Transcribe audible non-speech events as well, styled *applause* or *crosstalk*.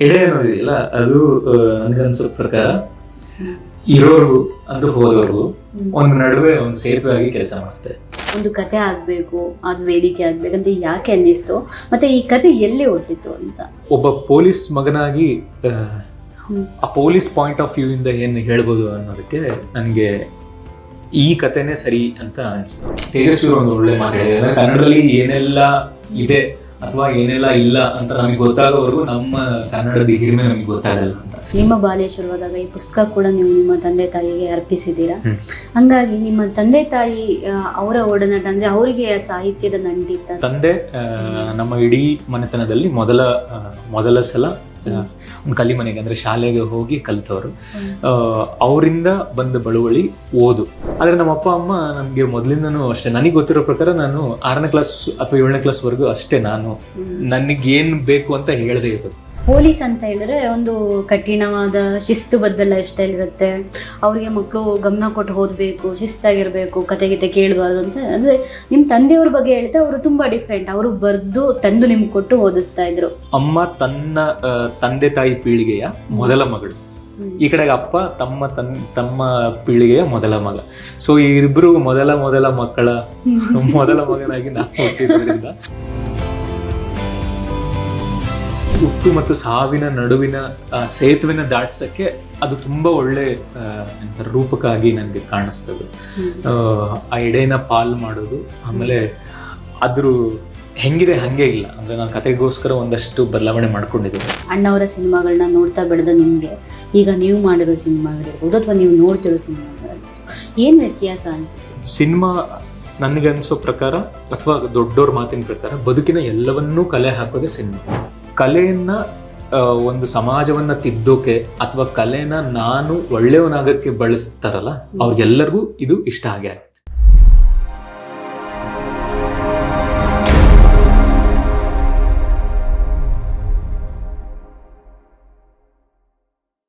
ಎಡೆ ಅನ್ನೋದಿದೆಯಲ್ಲ ಅದು ನನಗನ್ಸೋ ಪ್ರಕಾರ ಇರೋರು ಅಂದ್ರೆ ಹೋದವ್ರಿಗೂ ಒಂದು ನಡುವೆ ಒಂದು ಸೇತುವೆ ಆಗಿ ಕೆಲಸ ಮಾಡುತ್ತೆ ಒಂದು ಕತೆ ಆಗ್ಬೇಕು ಅದು ವೇದಿಕೆ ಆಗ್ಬೇಕಂತ ಯಾಕೆ ಅನ್ನಿಸ್ತು? ಮತ್ತೆ ಈ ಕತೆ ಎಲ್ಲಿ ಹೊಟ್ಟಿತ್ತು ಅಂತ? ಒಬ್ಬ ಪೊಲೀಸ್ ಮಗನಾಗಿ ಆ, ಪೊಲೀಸ್ ಪಾಯಿಂಟ್ ಆಫ್ ವ್ಯೂ ಇಂದ ಏನು ಹೇಳ್ಬೋದು ಅನ್ನೋದಕ್ಕೆ ನನಗೆ ಈ ಕತೆನೇ ಸರಿ ಅಂತ ಅನಿಸ್ತು. ತೇಜಸ್ವಿ ಒಂದು ಒಳ್ಳೆ ಮಾತು ಕನ್ನಡದಲ್ಲಿ ಏನೆಲ್ಲ ಇದೆ ಅಥವಾ ಏನೆಲ್ಲ ಇಲ್ಲ ಅಂತ ನಮಗೆ ಗೊತ್ತಾಗೋವರೆಗೂ ನಮ್ಮ ಕನ್ನಡದ ಹಿರಿಮೆ ನಮಗೆ ಗೊತ್ತಾಗಲ್ಲ ಅಂತ. ನಿಮ್ಮ ಬಾಲ್ಯ ಶುರುವಾದಾಗ ಈ ಪುಸ್ತಕ ಕೂಡ ನೀವು ನಿಮ್ಮ ತಂದೆ ತಾಯಿಗೆ ಅರ್ಪಿಸಿದ್ದೀರಾ. ಹಂಗಾಗಿ ನಿಮ್ಮ ತಂದೆ ತಾಯಿ ಆ, ಅವರ ಒಡನಾಟ ಅಂದ್ರೆ ಅವರಿಗೆ ಸಾಹಿತ್ಯದ ನಂಟಿತ್ತ ತಂದೆ ಆ, ನಮ್ಮ ಇಡೀ ಮನೆತನದಲ್ಲಿ ಮೊದಲ ಆ, ಮೊದಲ ಸಲ ಒಂದು ಕಲಿ ಮನೆಗೆ ಅಂದ್ರೆ ಶಾಲೆಗೆ ಹೋಗಿ ಕಲಿತವರು. ಅವರಿಂದ ಬಂದ ಬಳುವಳಿ ಓದು. ಆದರೆ ನಮ್ಮ ಅಪ್ಪ ಅಮ್ಮ ನನಗೆ ಮೊದಲಿಂದನೂ ಅಷ್ಟೇ. ನನಗೆ ಗೊತ್ತಿರೋ ಪ್ರಕಾರ ನಾನು ಆರನೇ ಕ್ಲಾಸ್ ಅಥವಾ ಏಳನೇ ಕ್ಲಾಸ್ವರೆಗೂ ಅಷ್ಟೇ ನಾನು. ನನಗೇನು ಬೇಕು ಅಂತ ಹೇಳದೇ ಇರೋದು. ಪೊಲೀಸ್ ಅಂತ ಹೇಳಿದ್ರೆ ಒಂದು ಕಠಿಣವಾದ ಶಿಸ್ತುಬದ್ಧ ಲೈಫ್ ಸ್ಟೈಲ್ ಇರುತ್ತೆ. ಅವರಿಗೆ ಮಕ್ಕಳು ಗಮನ ಕೊಟ್ಟು ಓದಬೇಕು ಶಿಸ್ತಾಗಿರಬೇಕು ಕತೆ ಗೀತೆ ಕೇಳಬಾರ್ದು ಅಂತ. ಅಂದ್ರೆ ನಿಮ್ಮ ತಂದೆಯವ್ರ ಬಗ್ಗೆ ಹೇಳಿದ್ರೆ ಅವರು ತುಂಬಾ ಡಿಫ್ರೆಂಟ್ ಅವರು ಬರೆದು ತಂದು ನಿಮ್ಗೆ ಕೊಟ್ಟು ಓದಿಸ್ತಾ ಇದ್ರು. ಅಮ್ಮ ತನ್ನ ತಂದೆ ತಾಯಿ ಪೀಳಿಗೆಯ ಮೊದಲ ಮಗಳು. ಈ ಕಡೆಗೆ ಅಪ್ಪ ತಮ್ಮ ತನ್ ತಮ್ಮ ಪೀಳಿಗೆಯ ಮೊದಲ ಮಗ. ಸೊ ಇಬ್ರು ಮೊದಲ ಮೊದಲ ಮಕ್ಕಳ ಮೊದಲ ಮಗನಾಗಿ ನಾವು ಹುಟ್ಟಿದ್ರಿಂದ *laughs* ಹುಟ್ಟು ಮತ್ತು ಸಾವಿನ ನಡುವಿನ ಸೇತುವೆನ ದಾಟ್ಸಕ್ಕೆ ಅದು ತುಂಬಾ ಒಳ್ಳೆ ಎಂಥ ಎಂತ ರೂಪಕ ಆಗಿ ನನಗೆ ಕಾಣಿಸ್ತದೆ. ಆ, ಎಡೆನ ಪಾಲ್ ಮಾಡೋದು ಆಮೇಲೆ ಅದ್ರ ಹೆಂಗಿದೆ ಹಂಗೆ ಇಲ್ಲ. ಅಂದ್ರೆ ನಾನು ಕತೆಗೋಸ್ಕರ ಒಂದಷ್ಟು ಬದಲಾವಣೆ ಮಾಡ್ಕೊಂಡಿದ್ದೀನಿ. ಅಣ್ಣವರ ಸಿನಿಮಾಗಳನ್ನ ನೋಡ್ತಾ ಬೆಳೆದ ನಿಮಗೆ ಈಗ ನೀವು ಮಾಡಿರೋ ಸಿನಿಮಾಗಳಿರ್ಬೋದು ಅಥವಾ ನೀವು ನೋಡ್ತಿರೋ ಸಿನಿಮಾಗಳಿರ್ಬೋದು ಏನು ವ್ಯತ್ಯಾಸ ಅನ್ಸುತ್ತೆ? ಸಿನಿಮಾ ನನಗನ್ಸೋ ಪ್ರಕಾರ ಅಥವಾ ದೊಡ್ಡೋರ್ ಮಾತಿನ ಪ್ರಕಾರ ಬದುಕಿನ ಎಲ್ಲವನ್ನೂ ಕಲೆ ಹಾಕೋದೇ ಸಿನಿಮಾ. ಕಲೆಯನ್ನ ಒಂದು ಸಮಾಜವನ್ನ ತಿದ್ದೋಕೆ ಅಥವಾ ಕಲೆನ ನಾನು ಒಳ್ಳೆಯವನಾಗಕ್ಕೆ ಬಳಸ್ತಾರಲ್ಲ ಅವ್ರಿಗೆಲ್ಲರಿಗೂ ಇದು ಇಷ್ಟ ಆಗೇ